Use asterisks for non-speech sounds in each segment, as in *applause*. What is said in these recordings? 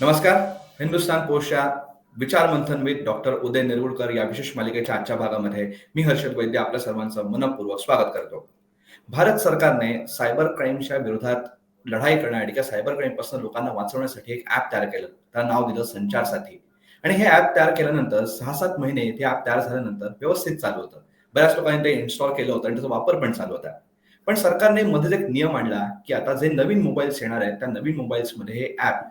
नमस्कार हिंदुस्तान पोस्टच्या विचार मंथन विथ डॉक्टर उदय निरगुडकर या विशेष मालिकेच्या आजच्या भागामध्ये मी हर्षद वैद्य आपल्या सर्वांचं मनपूर्वक स्वागत करतो. भारत सरकारने सायबर क्राईमच्या विरोधात लढाई करण्यासाठी किंवा सायबर क्राईमपासून लोकांना वाचवण्यासाठी एक ऍप तयार केलं. त्याला नाव दिलं संचारसाथी आणि हे ऍप तयार केल्यानंतर सहा सात महिने ते ऍप तयार झाल्यानंतर व्यवस्थित चालू होतं. बऱ्याच लोकांनी ते इन्स्टॉल केलं होतं आणि त्याचा वापर पण चालू होता. पण सरकारने मध्येच एक नियम आणला की आता जे नवीन मोबाईल्स येणार आहेत त्या नवीन मोबाईल्समध्ये हे ऍप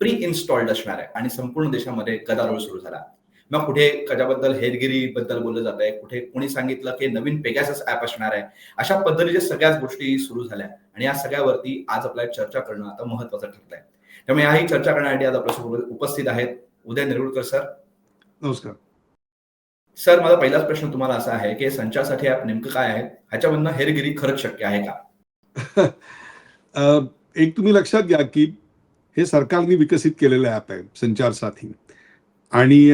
प्री इन्स्टॉल्ड असणार आहे आणि संपूर्ण देशामध्ये गदारोळ सुरू झाला. मग कुठे त्याच्याबद्दल हेरगिरी बद्दल बोललं जात आहे कुठे कोणी सांगितलं की नवीन पेगॅसस ऍप असणार आहे? अशा पद्धतीच्या सगळ्याच गोष्टी सुरू झाल्या. आणि या सगळ्यावरती आज आपल्याला चर्चा करणं आता महत्वाचं ठरलंय त्यामुळे याही चर्चा करण्यासाठी आज आपल्यासोबत उपस्थित आहेत उदय निरगुडकर सर. नमस्कार. सर माझा पहिलाच प्रश्न तुम्हाला असा आहे की संचारसाठी ऍप नेमकं काय आहे? ह्याच्यामधनं हेरगिरी खरंच शक्य आहे का? *laughs* एक तुम्ही लक्षात घ्या की हे सरकारने विकसित केलेलं ॲप आहे संचार साथी. आणि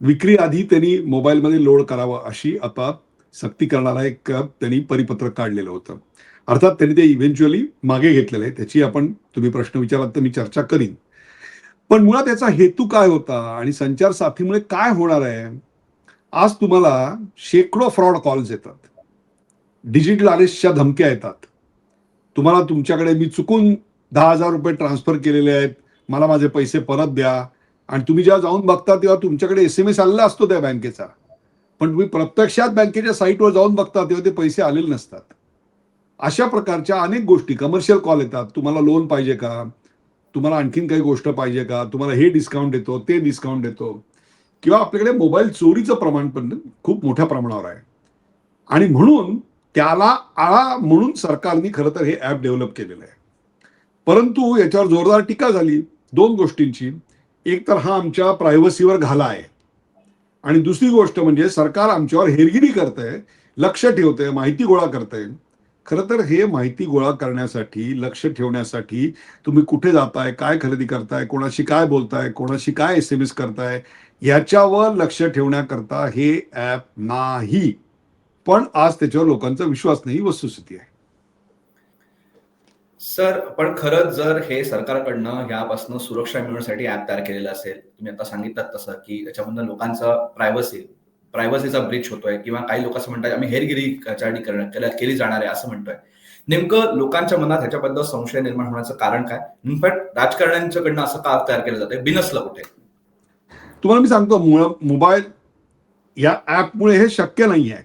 विक्री आधी त्यांनी मोबाईलमध्ये लोड करावं अशी आता सक्ती करणारा एक त्यांनी परिपत्रक काढलेलं होतं. अर्थात त्यांनी ते इव्हेंच्युअली मागे घेतलेलं आहे त्याची आपण तुम्ही प्रश्न विचारात तर मी चर्चा करीन. पण मुळात त्याचा हेतू काय होता आणि संचार साथीमुळे काय होणार आहे? आज तुम्हाला शेकडो फ्रॉड कॉल्स येतात. डिजिटल अरेस्टच्या धमक्या येतात. तुम्हाला तुमच्याकडे मी चुकून दहा हजार रुपये ट्रान्सफर केलेले आहेत. मला माझे पैसे परत द्या. आणि तुम्ही जेव्हा जाऊन बघता तेव्हा तुमच्याकडे एस एम एस आलेला असतो त्या बँकेचा. पण तुम्ही प्रत्यक्षात बँकेच्या साईटवर जाऊन बघता तेव्हा ते पैसे आलेले नसतात. अशा प्रकारच्या अनेक गोष्टी कमर्शियल कॉल येतात. तुम्हाला लोन पाहिजे का? तुम्हाला आणखीन काही गोष्ट पाहिजे का? तुम्हाला हे डिस्काउंट देतो ते डिस्काउंट देतो किंवा आपल्याकडे मोबाईल चोरीचं प्रमाण पण खूप मोठ्या प्रमाणावर आहे. आणि म्हणून त्याला आळा म्हणून सरकारने खरं तर हे ॲप डेव्हलप केलेलं आहे. परंतु याच्यावर जोरदार टीका झाली दोन गोष्टींची. एक तर हा आमच्या प्रायव्हसीवर घाला आहे. आणि दुसरी गोष्ट म्हणजे सरकार आमच्यावर हेरगिरी करतंय लक्ष ठेवतंय माहिती गोळा करतंय. खरं तर हे माहिती गोळा करण्यासाठी लक्ष ठेवण्यासाठी तुम्ही कुठे जाताय काय खरेदी करताय कोणाशी काय बोलताय कोणाशी काय एस एम एस करताय याच्यावर लक्ष ठेवण्याकरता हे ॲप नाही. पण आज त्याच्यावर लोकांचा विश्वास नाही ही वस्तुस्थिती आहे. सर पण खरंच जर हे सरकारकडनं ह्यापासून सुरक्षा मिळवण्यासाठी ऍप तयार केलेलं असेल तुम्ही आता सांगितलं तसं की त्याच्यामधनं लोकांचं प्रायव्हसी प्रायव्हसीचा ब्रीच होतोय किंवा काही लोक असं म्हणतात आम्ही हेरगिरी याच्यासाठी केल्या- केली जाणार आहे असं म्हणतोय. नेमकं लोकांच्या मनात ह्याच्याबद्दल संशय निर्माण होण्याचं कारण काय? इनफॅक्ट राजकारण्यांच्याकडनं असं का तयार केलं जातं बिनसलं कुठे? तुम्हाला मी सांगतो मुळ मोबाईल या ऍपमुळे हे शक्य नाही आहे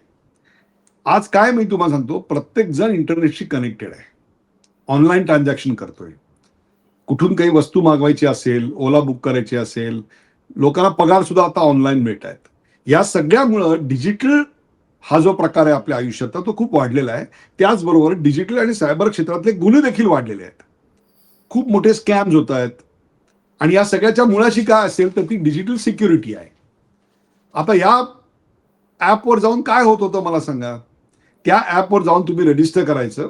आज काय मी तुम्हाला सांगतो प्रत्येक जण इंटरनेटशी कनेक्टेड आहे. ऑनलाईन ट्रान्झॅक्शन करतोय. कुठून काही वस्तू मागवायची असेल ओला बुक करायची असेल लोकांना पगार सुद्धा आता ऑनलाईन मिळत आहेत. या सगळ्यामुळं डिजिटल हा जो प्रकार आहे आपल्या आयुष्यात तो खूप वाढलेला आहे. त्याचबरोबर डिजिटल आणि सायबर क्षेत्रातले गुन्हे देखील वाढलेले आहेत. खूप मोठे स्कॅम्स होत आहेत. आणि या सगळ्याच्या मुळाशी काय असेल तर ती डिजिटल सिक्युरिटी आहे. आता या ॲपवर जाऊन काय होत होतं मला सांगा? त्या ॲपवर जाऊन तुम्ही रजिस्टर करायचं.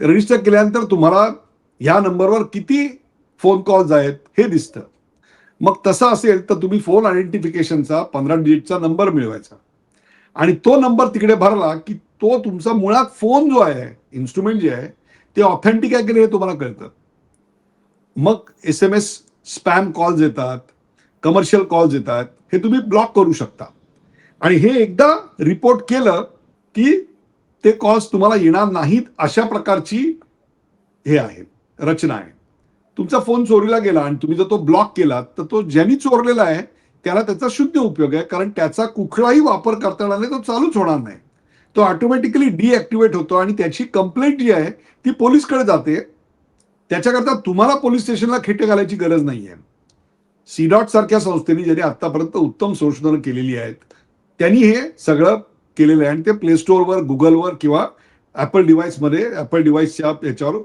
रजिस्टर केल्यानंतर तुम्हाला ह्या नंबरवर किती फोन कॉल्स आहेत हे दिसतं. मग तसं असेल तर तुम्ही फोन आयडेंटिफिकेशनचा पंधरा डिजिटचा नंबर मिळवायचा. आणि तो नंबर तिकडे भरला की तो तुमचा मुळात फोन जो आहे इन्स्ट्रुमेंट जे आहे ते ऑथेंटिक आहे की नाही हे तुम्हाला कळतं. मग S M S spam calls येतात कमर्शियल कॉल्स येतात हे तुम्ही ब्लॉक करू शकता. आणि हे एकदा रिपोर्ट केलं की ते कॉस्ट तुम्हाला येणार नाहीत अशा प्रकारची हे आहे रचना आहे. तुमचा फोन चोरीला गेला आणि तुम्ही जर तो ब्लॉक केला तर तो ज्यांनी चोरलेला आहे त्याला त्याचा शुद्ध उपयोग आहे कारण त्याचा कुठलाही वापर करता येणार नाही तो चालूच होणार नाही. तो ऑटोमॅटिकली डिॲक्टिवेट होतो आणि त्याची कंप्लेंट जी आहे ती पोलीसकडे जाते. त्याच्याकरता तुम्हाला पोलीस स्टेशनला खेटे घालायची गरज नाही आहे सीडॉट सारख्या संस्थेने ज्यांनी आतापर्यंत उत्तम संशोधनं केलेली आहेत त्यांनी हे सगळं केलेलं आहे. आणि ते प्ले स्टोअरवर गुगलवर किंवा ॲपल डिव्हाइसमध्ये ॲपल डिव्हाइसच्या याच्यावर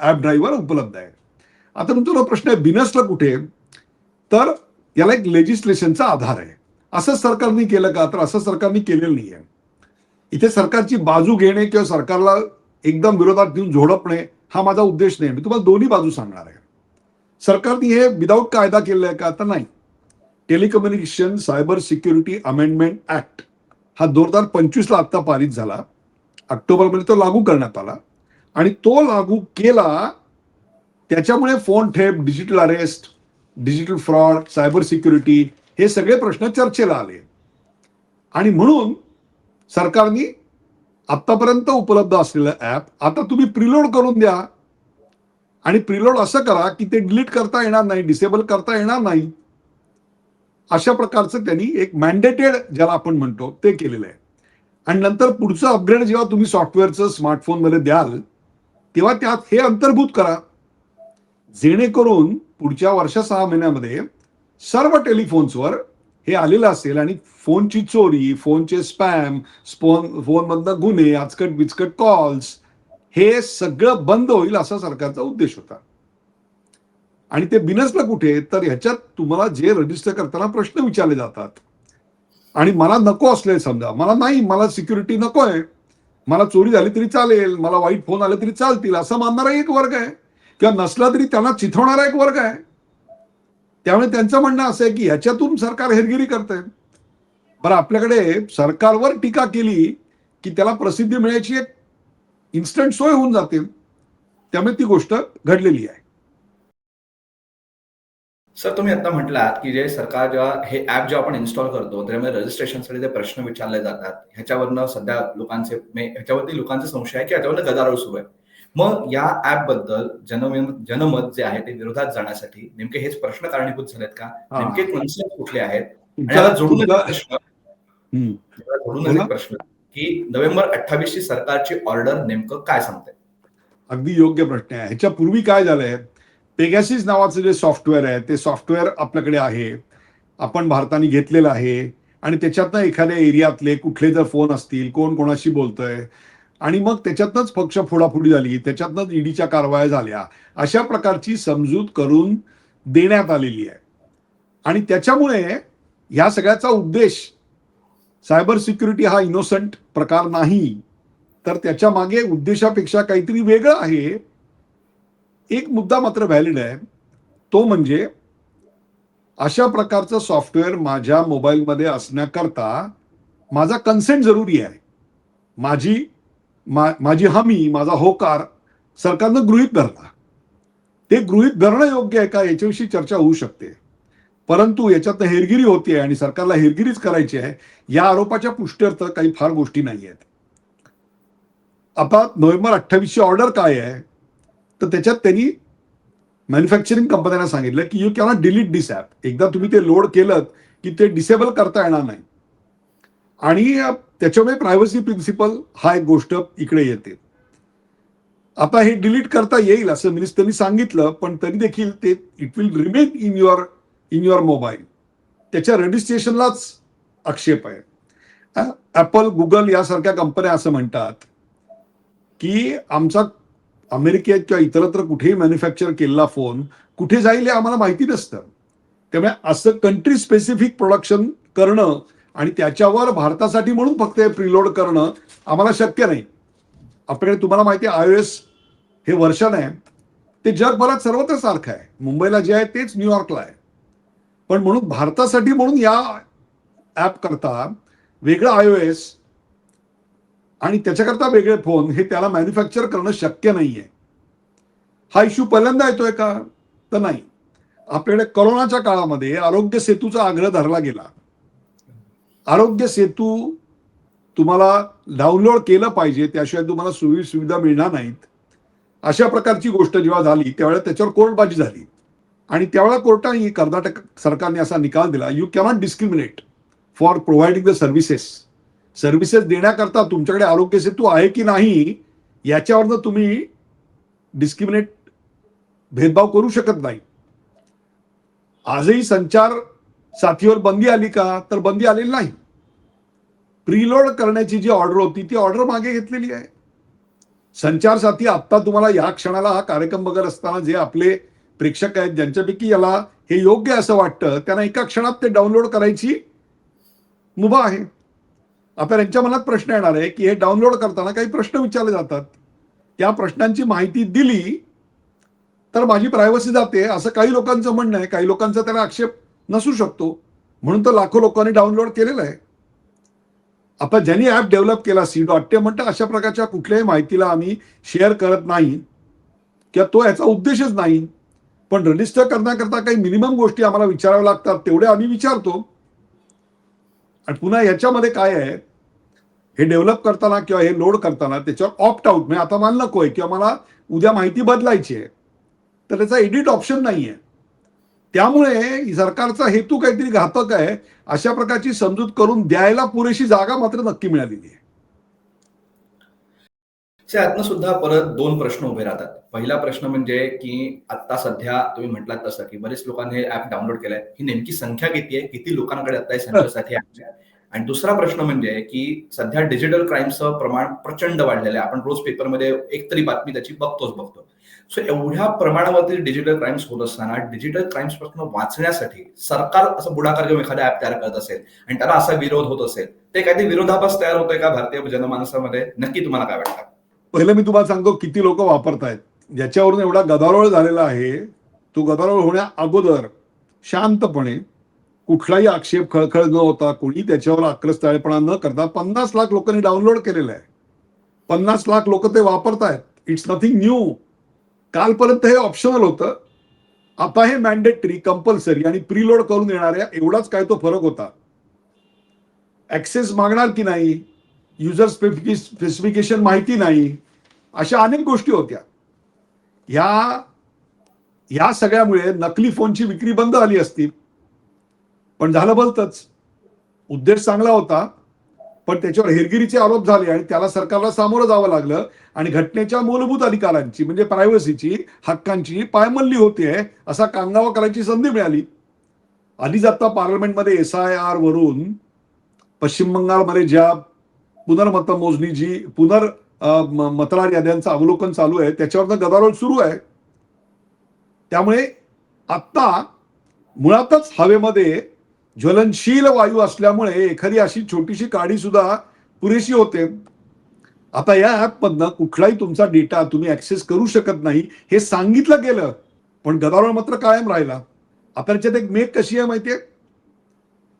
ॲप ड्राईव्हवर उपलब्ध आहे. आता तुमचा प्रश्न आहे बिनसला कुठे? तर याला एक लेजिस्लेशनचा आधार आहे. असं सरकारने केलं का? तर असं सरकारने केलेलं नाही आहे इथे सरकारची बाजू घेणे किंवा सरकारला एकदम विरोधात घेऊन झोडपणे हा माझा उद्देश नाही. मी तुम्हाला दोन्ही बाजू सांगणार आहे. सरकारने हे विदाऊट कायदा केलेलं आहे का? तर नाही. Telecommunication cyber security amendment act हा जोरदार पंचवीसला आत्ता पारित झाला. ऑक्टोबरमध्ये तो लागू करण्यात आला. आणि तो लागू केला त्याच्यामुळे phone ठेप digital arrest digital fraud cyber security हे सगळे प्रश्न चर्चेला आले. आणि म्हणून सरकारने आत्तापर्यंत उपलब्ध असलेलं ॲप आता तुम्ही प्रिलोड करून द्या. आणि प्रिलोड असं करा की ते डिलीट करता येणार नाही डिसेबल करता येणार नाही. अशा प्रकारचं त्यांनी एक मॅन्डेटेड ज्याला आपण म्हणतो ते केलेलं आहे. आणि नंतर पुढचं अपग्रेड जेव्हा तुम्ही सॉफ्टवेअरचं स्मार्टफोनमध्ये द्याल तेव्हा त्यात हे अंतर्भूत करा. जेणेकरून पुढच्या वर्ष सहा महिन्यामध्ये सर्व टेलिफोन्सवर हे आलेलं असेल आणि फोनची चोरी फोनचे स्पॅम फोन फोनमधनं गुन्हे आजकट बिचकट कॉल्स हे सगळं बंद होईल असा सरकारचा उद्देश होता. आणि ते बिनसलं कुठे? तर ह्याच्यात तुम्हाला जे रजिस्टर करताना प्रश्न विचारले जातात. आणि मला नको असले समजा. मला नाही मला सिक्युरिटी नको आहे मला चोरी झाली तरी चालेल. मला वाईट फोन आले तरी चालतील. असं मानणारा एक वर्ग आहे. किंवा नसला तरी त्यांना चिथवणारा एक वर्ग आहे. त्यामुळे त्यांचं म्हणणं असं आहे की ह्याच्यातून सरकार हेरगिरी करते बरं आपल्याकडे सरकारवर टीका केली की त्याला प्रसिद्धी मिळायची एक इन्स्टंट सोय होऊन जाते. त्यामुळे ती गोष्ट घडलेली आहे. सर तुम्ही आता म्हटलात की जे सरकार जेव्हा हे ऍप जेव्हा आपण इन्स्टॉल करतो त्यामुळे रजिस्ट्रेशनसाठी जे प्रश्न विचारले जातात ह्याच्यावरनं सध्या लोकांचे ह्याच्यावरती लोकांचे संशय आहे की ह्याच्यावरनं गदारोळ सुरू आहे. मग या ऍपबद्दल जनमत जनमत जे आहे ते विरोधात जाण्यासाठी नेमके हेच प्रश्न कारणीभूत झालेत का. नेमके कन्सर्न कुठले आहेत? आणि जोडून प्रश्न जोडून प्रश्न की नोव्हेंबर अठ्ठावीस ची सरकारची ऑर्डर नेमकं काय सांगते? अगदी योग्य प्रश्न आहे. ह्याच्या पूर्वी काय झालंय? पेगॅसिस नावाचं जे सॉफ्टवेअर आहे ते सॉफ्टवेअर आपल्याकडे आहे. आपण भारताने घेतलेलं आहे. आणि त्याच्यातनं एखाद्या एरियातले कुठले जर फोन असतील कोण कोणाशी बोलतंय आणि मग त्याच्यातनंच पक्ष फोडाफोडी झाली त्याच्यातनंच ईडीच्या कारवाया झाल्या अशा प्रकारची समजूत करून देण्यात आलेली आहे. आणि त्याच्यामुळे ह्या सगळ्याचा उद्देश सायबर सिक्युरिटी हा इनोसंट प्रकार नाही. तर त्याच्यामागे उद्देशापेक्षा काहीतरी वेगळं आहे. एक मुद्दा मात्र व्हॅलिड आहे. तो म्हणजे अशा प्रकारचं सॉफ्टवेअर माझ्या मोबाईलमध्ये असण्याकरता माझा कन्सेंट जरुरी आहे. माझी मा माझी हमी माझा होकार सरकारनं गृहित धरला. ते गृहीत धरणं योग्य आहे का याच्याविषयी चर्चा होऊ शकते. परंतु याच्यात हेरगिरी होती आणि सरकारला हेरगिरीच करायची आहे या आरोपाच्या पुष्ट्यर्थ काही फार गोष्टी नाही आहेत आता नोव्हेंबर अठ्ठावीसची ऑर्डर काय आहे? तर त्याच्यात त्यांनी मॅन्युफॅक्चरिंग कंपन्यांना सांगितलं की you cannot delete this app एकदा तुम्ही ते लोड केलं की ते डिसेबल करता येणार नाही. आणि त्याच्यामुळे प्रायव्हसी प्रिन्सिपल हा एक गोष्ट इकडे येते. आता हे डिलीट करता येईल असं मिनिस्टरनी सांगितलं पण तरी देखील ते it will remain in your in your mobile त्याच्या रजिस्ट्रेशनलाच आक्षेप आहे. ॲपल गुगल यासारख्या कंपन्या असं म्हणतात की आमचा अमेरिकेत किंवा इतरत्र कुठेही मॅन्युफॅक्चर केलेला फोन कुठे जाईल हे आम्हाला माहिती नसतं. त्यामुळे असं कंट्री स्पेसिफिक प्रोडक्शन करणं आणि त्याच्यावर भारतासाठी म्हणून फक्त हे प्रिलोड करणं आम्हाला शक्य नाही. आपल्याकडे तुम्हाला माहिती आहे आय एस हे वर्षन आहे. ते जगभरात सर्वत्र सारखं आहे. मुंबईला जे आहे तेच न्यूयॉर्कला आहे. पण म्हणून भारतासाठी म्हणून या ॲप करता वेगळं आय ओ एस आणि त्याच्याकरता वेगळे फोन हे त्याला मॅन्युफॅक्चर करणं शक्य नाहीये. हा इश्यू पहिल्यांदा येतोय का? तर नाही. आपल्याकडे करोनाच्या काळामध्ये आरोग्य सेतूचा आग्रह धरला गेला. आरोग्य सेतू तुम्हाला डाउनलोड केलं पाहिजे त्याशिवाय तुम्हाला सुवि सुविधा मिळणार नाहीत. अशा प्रकारची गोष्ट जेव्हा झाली त्यावेळेला त्याच्यावर कोर्टबाजी झाली. आणि त्यावेळेला कोर्टाने कर्नाटक सरकारने असा निकाल दिला you cannot discriminate for providing the services services देण्याकरता तुमच्याकडे आरोग्य सेतू आहे की नाही याच्यावरनं तुम्ही डिस्क्रिमिनेट भेदभाव करू शकत नाही. आजही संचार साथीवर बंदी आली का? तर बंदी आलेली नाही. प्रीलोड करण्याची जी ऑर्डर होती ती ऑर्डर मागे घेतलेली आहे. संचार साथी आत्ता तुम्हाला या क्षणाला हा कार्यक्रम बघत असताना जे आपले प्रेक्षक आहेत ज्यांच्यापैकी याला हे योग्य असं वाटतं त्यांना एका क्षणात ते डाउनलोड करायची मुभा आहे. आता त्यांच्या मनात प्रश्न येणार आहे की हे डाउनलोड करताना काही प्रश्न विचारले जातात. त्या प्रश्नांची माहिती दिली तर माझी प्रायव्हसी जाते असं काही लोकांचं म्हणणं आहे. काही लोकांचा त्याला आक्षेप नसू शकतो. म्हणून तर लाखो लोकांनी डाउनलोड केलेलं आहे. आता ज्यांनी ऍप डेव्हलप केला सी डॉट ते म्हणतात अशा प्रकारच्या कुठल्याही माहितीला आम्ही शेअर करत नाही. किंवा तो याचा उद्देशच नाही. पण रजिस्टर करण्याकरता काही मिनिमम गोष्टी आम्हाला विचाराव्या लागतात तेवढे आम्ही विचारतो. आणि पुन्हा याच्यामध्ये काय आहे? हे डेव्हलप करताना किंवा हे लोड करताना त्याच्यावर ऑप्ट आउट म्हणजे आता मला नको आहे किंवा मला उद्या माहिती बदलायची आहे तर त्याचा एडिट ऑप्शन नाही आहे त्यामुळे सरकारचा हेतू काहीतरी घातक आहे अशा प्रकारची समजूत करून द्यायला पुरेशी जागा मात्र नक्की मिळालेली आहे. त्यातनं सुद्धा परत दोन प्रश्न उभे राहतात. पहिला प्रश्न म्हणजे की आता सध्या तुम्ही म्हटलात तसं की बरेच लोकांनी हे ऍप डाउनलोड केलंय. ही नेमकी संख्या किती आहे? किती लोकांकडे आता संख्येसाठी आणि दुसरा प्रश्न म्हणजे की सध्या डिजिटल क्राईमचं प्रमाण प्रचंड वाढलेलं आहे. आपण रोज पेपरमध्ये एक तरी बातमी त्याची बघतोच बघतो. सो एवढ्या प्रमाणावरती डिजिटल क्राईम्स होत असताना डिजिटल क्राईम्सपासून वाचण्यासाठी सरकार असं पुढाकार घेऊन एखादा ऍप तयार करत असेल आणि त्याला असा विरोध होत असेल ते काहीतरी विरोधाभास तयार होतोय का भारतीय जनमानसामध्ये? नक्की तुम्हाला काय वाटतं? पहिलं मी तुम्हाला सांगतो किती लोक वापरतायत. ज्याच्यावरून एवढा गदारोळ झालेला आहे तो गदारोळ होण्या अगोदर शांतपणे कुठलाही आक्षेप खळखळ न होता कोणी त्याच्यावर आक्रस्ताळेपणा न करता पन्नास लाख लोकांनी डाउनलोड केलेलं आहे. पन्नास लाख लोक ते वापरतायत. इट्स नथिंग न्यू कालपर्यंत हे ऑप्शनल होतं. आता हे मॅन्डेटरी कंपल्सरी आणि प्रीलोड करून येणाऱ्या एवढाच काय तो फरक होता. ऍक्सेस मागणार की नाही? युजर स्पेसिफिकेशन माहिती नाही अशा अनेक गोष्टी होत्या. ह्या या सगळ्यामुळे नकली फोनची विक्री बंद झाली असती. पण झालं भलतच उद्देश चांगला होता पण त्याच्यावर हेरगिरीचे आरोप झाले आणि त्याला सरकारला सामोरं जावं लागलं आणि घटनेच्या मूलभूत अधिकारांची म्हणजे प्रायव्हसीची हक्कांची पायमल्ली होते असा कांगावा करायची संधी मिळाली. आधीच आता पार्लमेंटमध्ये एस आय आर वरून पश्चिम बंगालमध्ये ज्या पुनर्मतमोजणी जी पुनर मतदार याद्यांचं अवलोकन चालू आहे. त्याच्यावर गदारोळ सुरू आहे. त्यामुळे आत्ता मुळातच हवेमध्ये ज्वलनशील वायू असल्यामुळे एखादी अशी छोटीशी काडी सुद्धा पुरेशी होते. आता या ॲपमधनं कुठलाही तुमचा डेटा तुम्ही ऍक्सेस करू शकत नाही हे सांगितलं गेलं पण गदारोळ मात्र कायम राहिला. आता त्याच्यात एक मेक कशी आहे माहितीये?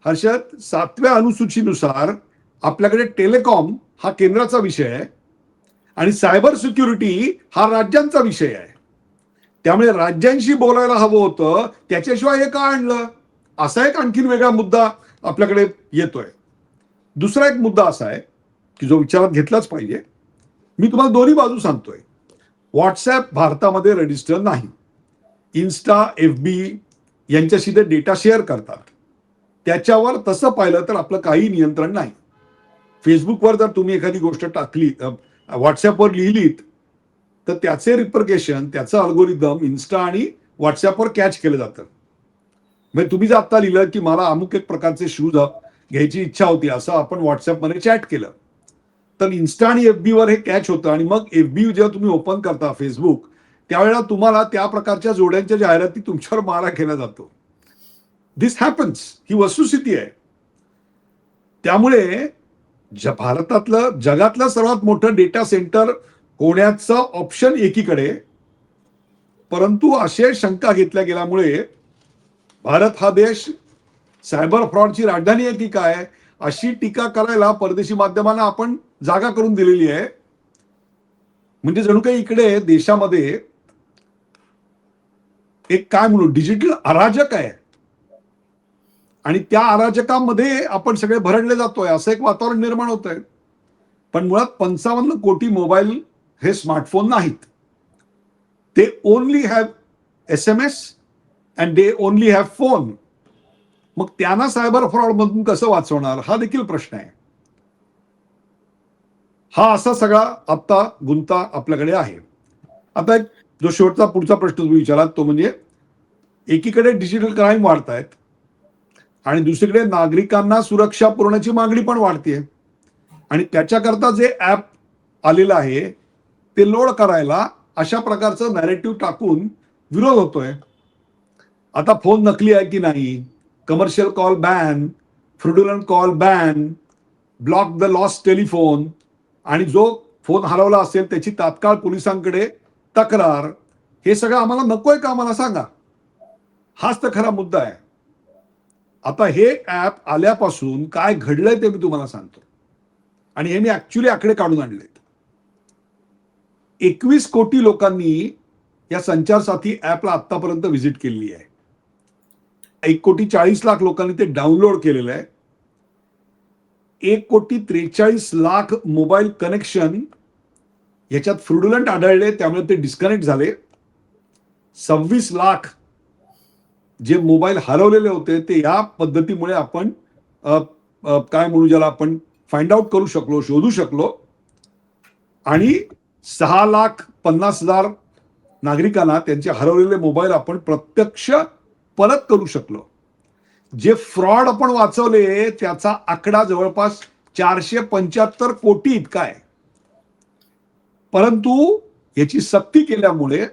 हर्षद सातव्या अनुसूचीनुसार आपल्याकडे टेलिकॉम हा केंद्राचा विषय आहे आणि सायबर सिक्युरिटी हा राज्यांचा विषय आहे. त्यामुळे राज्यांशी बोलायला हवं होतं त्याच्याशिवाय हे का आणलं? असा एक आणखीन वेगळा मुद्दा आपल्याकडे येतोय. दुसरा एक मुद्दा असा आहे की जो विचारात घेतलाच पाहिजे. मी तुम्हाला दोन्ही बाजू सांगतोय. व्हॉट्सॲप भारतामध्ये रजिस्टर नाही. इन्स्टा एफ बी यांच्याशी ते डेटा शेअर करतात. त्याच्यावर तसं पाहिलं तर आपलं काही नियंत्रण नाही. फेसबुकवर जर तुम्ही एखादी गोष्ट टाकली व्हॉट्सअपवर लिहिलीत तर त्याचे रिप्रकेशन त्याचं अल्गोरिदम इन्स्टा आणि व्हॉट्सअपवर कॅच केलं जातं. म्हणजे तुम्ही जर आत्ता लिहिलं की मला अमुक एक प्रकारचे शूज घ्यायची इच्छा होती असं आपण व्हॉट्सअपमध्ये चॅट केलं तर इन्स्टा आणि एफ वर हे कॅच होतं आणि मग एफ बी जेव्हा तुम्ही ओपन करता फेसबुक त्यावेळेला तुम्हाला त्या प्रकारच्या जोड्यांच्या जाहिराती तुमच्यावर मारा केला जातो. दिस हॅपन्स ही वस्तुस्थिती आहे. त्यामुळे भारतातलं जगातलं सर्वात मोठं डेटा सेंटर होण्याचं ऑप्शन एकीकडे. परंतु असे शंका घेतल्या गेल्यामुळे भारत हा देश सायबर फ्रॉडची राजधानी आहे की काय अशी टीका करायला परदेशी माध्यमांना आपण जागा करून दिलेली आहे. म्हणजे जणू काही इकडे देशामध्ये एक काय म्हणू डिजिटल अराजक आहे. आणि त्या अराजकामध्ये आपण सगळे भरडले जातोय असं एक वातावरण निर्माण होत आहे पण मुळात पंचावन्न कोटी मोबाईल हे स्मार्टफोन नाहीत. ते only have S M S and they only have phone मग त्यांना सायबर फ्रॉड मधून कसं वाचवणार? हा देखील प्रश्न आहे. हा असा सगळा आत्ता गुंता आपल्याकडे आहे. आता एक जो शेवटचा पुढचा प्रश्न तुम्ही विचारात तो म्हणजे एकीकडे डिजिटल क्राईम वाढत आहेत आणि दुसरीकडे नागरिकांना सुरक्षा पुरवण्याची मागणी पण वाढते आणि त्याच्याकरता जे ऍप आलेलं आहे ते लोड करायला अशा प्रकारचं नॅरेटिव्ह टाकून विरोध होतोय. आता फोन नकली आहे की नाही? Commercial call ban fraudulent call ban block the loss telephone आणि जो फोन हरवला असेल त्याची तात्काळ पोलिसांकडे तक्रार. हे सगळं आम्हाला नकोय का आम्हाला सांगा? हाच तर खरा मुद्दा आहे. आता हे ऍप आल्यापासून काय घडलंय ते मी तुम्हाला सांगतो. आणि हे मी ॲक्च्युली आकडे काढून आणलेत. एकवीस कोटी लोकांनी या संचारसाथी ॲपला ऍपला आतापर्यंत व्हिजिट केलेली आहे. एक कोटी चाळीस लाख लोकांनी ते डाउनलोड केलेलं आहे. एक कोटी त्रेचाळीस लाख मोबाईल कनेक्शन याच्यात फ्रुडुलंट आढळले त्यामुळे ते डिस्कनेक्ट झाले. सव्वीस लाख जे मोबाईल हरवलेले होते ते या पद्धतीमुळे आपण काय म्हणू ज्याला आपण फाइंड आउट करू शकलो शोधू शकलो. आणि सहा लाख पन्नास हजार नागरिकांना त्यांचे हरवलेले मोबाईल आपण प्रत्यक्ष परत करू शकलो. जे फ्रॉड आपण वाचवले त्याचा आकडा जवळपास चारशे पंच्याहत्तर कोटी इतका आहे. परंतु याची सक्ती केल्यामुळे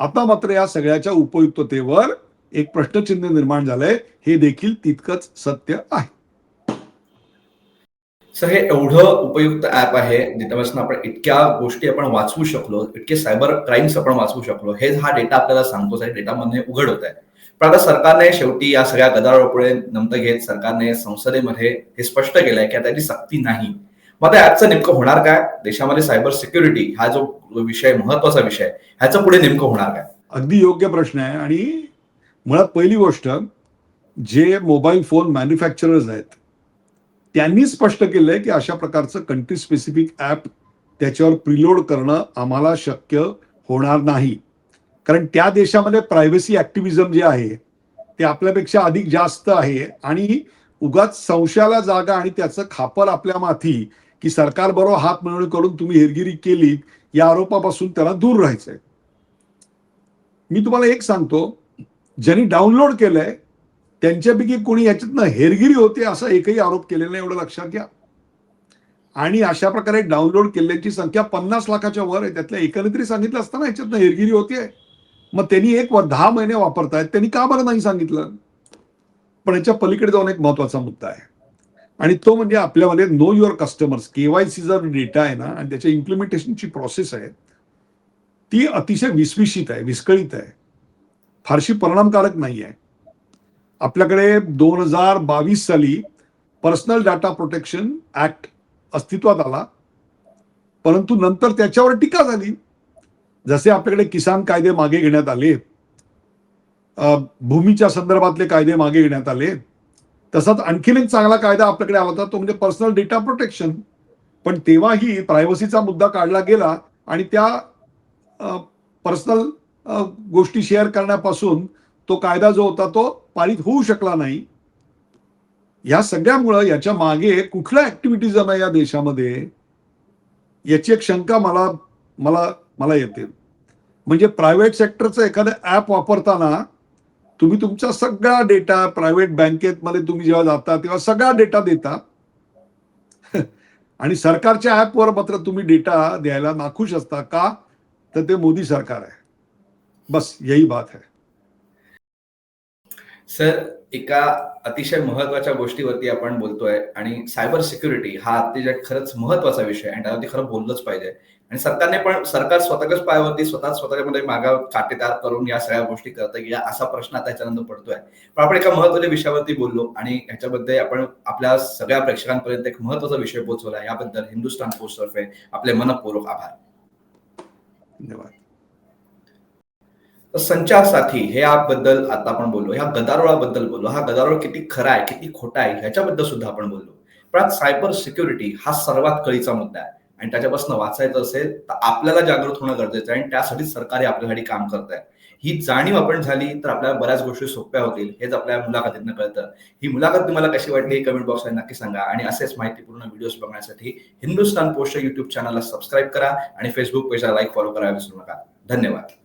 आता मात्र या सगळ्याच्या उपयुक्ततेवर एक प्रश्नचिन्ह निर्माण झालंय. हे देखील तितकंच सत्य आहे. सर हे एवढं उपयुक्त ऍप आहे ज्याच्यापासून आपण इतक्या गोष्टी आपण वाचवू शकलो इतके सायबर क्राईम्स आपण वाचवू शकलो हे हा डेटा आपल्याला सांगतो डेटामध्ये उघड होत आहे. पण आता सरकारने शेवटी या सगळ्या गदारोळापुढे नमतं घेत सरकारने संसदेमध्ये हे स्पष्ट केलंय की त्याची सक्ती नाही. मग आता ऍपचं नेमकं होणार काय? देशामध्ये सायबर सिक्युरिटी हा जो विषय महत्त्वाचा विषय ह्याचं पुढे नेमकं होणार काय? अगदी योग्य प्रश्न आहे आणि मुळात पहिली गोष्ट जे मोबाईल फोन मॅन्युफॅक्चरर्स आहेत त्यांनी स्पष्ट केलंय की अशा प्रकारचं कंट्री स्पेसिफिक ॲप त्याच्यावर प्रिलोड करणं आम्हाला शक्य होणार नाही. कारण त्या देशामध्ये प्रायव्हसी ऍक्टिव्हिजम जे आहे ते आपल्यापेक्षा अधिक जास्त आहे आणि उगाच संशयाला जागा आणि त्याचं खापर आपल्या माथी की सरकारबरोबर हात मिळवणी करून तुम्ही हेरगिरी केली या आरोपापासून त्याला दूर राहायचंय. मी तुम्हाला एक सांगतो ज्यांनी डाउनलोड केलंय त्यांच्यापैकी कोणी याच्यातनं हेरगिरी होते असा एकही आरोप केलेला नाही एवढं लक्षात घ्या. आणि अशा प्रकारे डाउनलोड केलेल्याची संख्या पन्नास लाखाच्या वर आहे. त्यातल्या एकाने तरी सांगितलं असताना याच्यातनं हेरगिरी होते मग त्यांनी एक व- दहा महिने वापरतायत त्यांनी का बरं नाही सांगितलं? पण याच्या पलीकडे जाऊन एक महत्त्वाचा मुद्दा आहे. आणि तो म्हणजे आपल्यामध्ये नो युअर कस्टमर्स केवायसी जर डेटा आहे ना आणि त्याच्या इम्प्लिमेंटेशनची प्रोसेस आहे ती अतिशय विस्विशित आहे विस्कळीत आहे. फारशी परिणामकारक नाही आहे आपल्याकडे दोन हजार बावीस साली पर्सनल डाटा प्रोटेक्शन ऍक्ट अस्तित्वात आला. परंतु नंतर त्याच्यावर टीका झाली. जसे आपल्याकडे किसान कायदे मागे घेण्यात आले. भूमीच्या संदर्भातले कायदे मागे घेण्यात आले. तसाच आणखीन एक चांगला कायदा आपल्याकडे आला होता तो म्हणजे पर्सनल डेटा प्रोटेक्शन. पण तेव्हाही प्रायव्हसीचा मुद्दा काढला गेला आणि त्या पर्सनल गोष्टी शेअर करण्यापासून तो कायदा जो होता तो पारित होऊ शकला नाही. या सगळ्यामुळं याच्या मागे कुठला ऍक्टिव्हिटीजम आहे या देशामध्ये? याची एक शंका मला मला मला येते. म्हणजे प्रायव्हेट सेक्टरचं एखादं ऍप वापरताना तुम्ही तुमचा सगळा डेटा प्रायव्हेट बँकेत मध्ये तुम्ही जेव्हा जाता तेव्हा सगळा डेटा देता. आणि सरकारच्या ऍपवर मात्र तुम्ही डेटा द्यायला नाखुश असता का? तर ते मोदी सरकार आहे. बस यही बात है। सर एका अतिशय महत्त्वाच्या गोष्टीवरती आपण बोलतोय आणि सायबर सिक्युरिटी हा अतिशय खरंच महत्त्वाचा विषय आणि त्यावरती खरं बोललंच पाहिजे. आणि सरकारने पण सरकार स्वतःच्याच पायावरती स्वतः स्वतःमध्ये मागा काटेदार करून या सगळ्या गोष्टी करतं की असा प्रश्न आता याच्यानंतर पडतोय. पण आपण एका महत्त्वाच्या विषयावरती बोललो आणि ह्याच्याबद्दल आपण आपल्या सगळ्या प्रेक्षकांपर्यंत एक महत्त्वाचा विषय पोहोचवला याबद्दल हिंदुस्थान पोस्ट तर्फे आपले मनपूर्वक आभार. धन्यवाद. तर संचार साथी हे बद्दल आता आपण बोललो ह्या गदारोळाबद्दल बोललो हा गदारोळ किती खरा आहे किती खोटा आहे ह्याच्याबद्दल सुद्धा आपण बोललो. पण आज सायबर सिक्युरिटी हा सर्वात कळीचा मुद्दा आहे. आणि त्याच्यापासून वाचायचं असेल तर आपल्याला जागृत होणं गरजेचं आहे आणि त्यासाठी सरकार हे आपल्यासाठी काम करत आहे. ही जाणीव आपण झाली तर आपल्याला बऱ्याच गोष्टी सोप्या होतील. हेच आपल्या मुलाखतीतनं कळतं. ही मुलाखत तुम्हाला कशी वाटली हे कमेंट बॉक्समध्ये नक्की सांगा. आणि असेच माहितीपूर्ण व्हिडिओज बघण्यासाठी हिंदुस्तान पोस्ट युट्यूब चॅनलला सबस्क्राईब करा आणि फेसबुक पेजला लाईक फॉलो करायला विसरू नका. धन्यवाद.